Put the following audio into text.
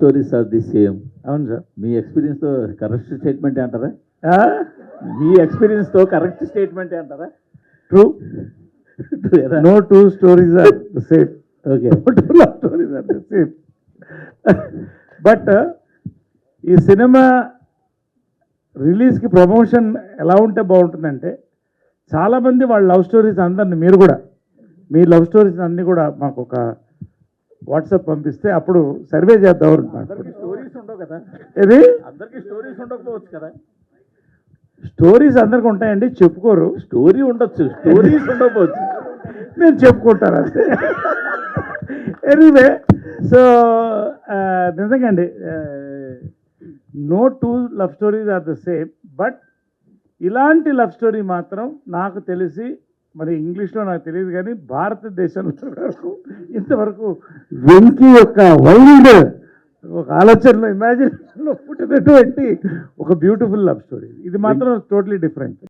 Stories are the same అవును sir మీ ఎక్స్పీరియన్స్తో కరెక్ట్ స్టేట్మెంట్ అంటారా? మీ ఎక్స్పీరియన్స్తో కరెక్ట్ స్టేట్మెంట్ అంటారా? True no two stories are the same okay two love stories are the same but ఈ సినిమా రిలీజ్కి ప్రమోషన్ ఎలా ఉంటే బాగుంటుందంటే చాలామంది వాళ్ళ లవ్ స్టోరీస్ అందరిని మీరు కూడా మీ లవ్ స్టోరీస్ అన్నీ కూడా మాకు ఒక వాట్సాప్ పంపిస్తే అప్పుడు సర్వే చేద్దాం ఇది అందరికి స్టోరీస్ ఉండకపోవచ్చు కదా? స్టోరీస్ అందరికి ఉంటాయండి చెప్పుకోరు. స్టోరీ ఉండొచ్చు స్టోరీస్ ఉండకపోవచ్చు. నేను చెప్పుకుంటాను అంతే. ఎనీవే సో నిజంగా అండి no two love stories are the same but ఇలాంటి లవ్ స్టోరీ మాత్రం నాకు తెలిసి మరి ఇంగ్లీష్లో నాకు తెలియదు కానీ భారతదేశంలో వరకు ఇంతవరకు వెంకీ యొక్క వైల్డ్ ఒక ఆలోచనలో ఇమాజినేషన్లో పుట్టినటువంటి ఒక బ్యూటిఫుల్ లవ్ స్టోరీ ఇది మాత్రం టోటలీ డిఫరెంట్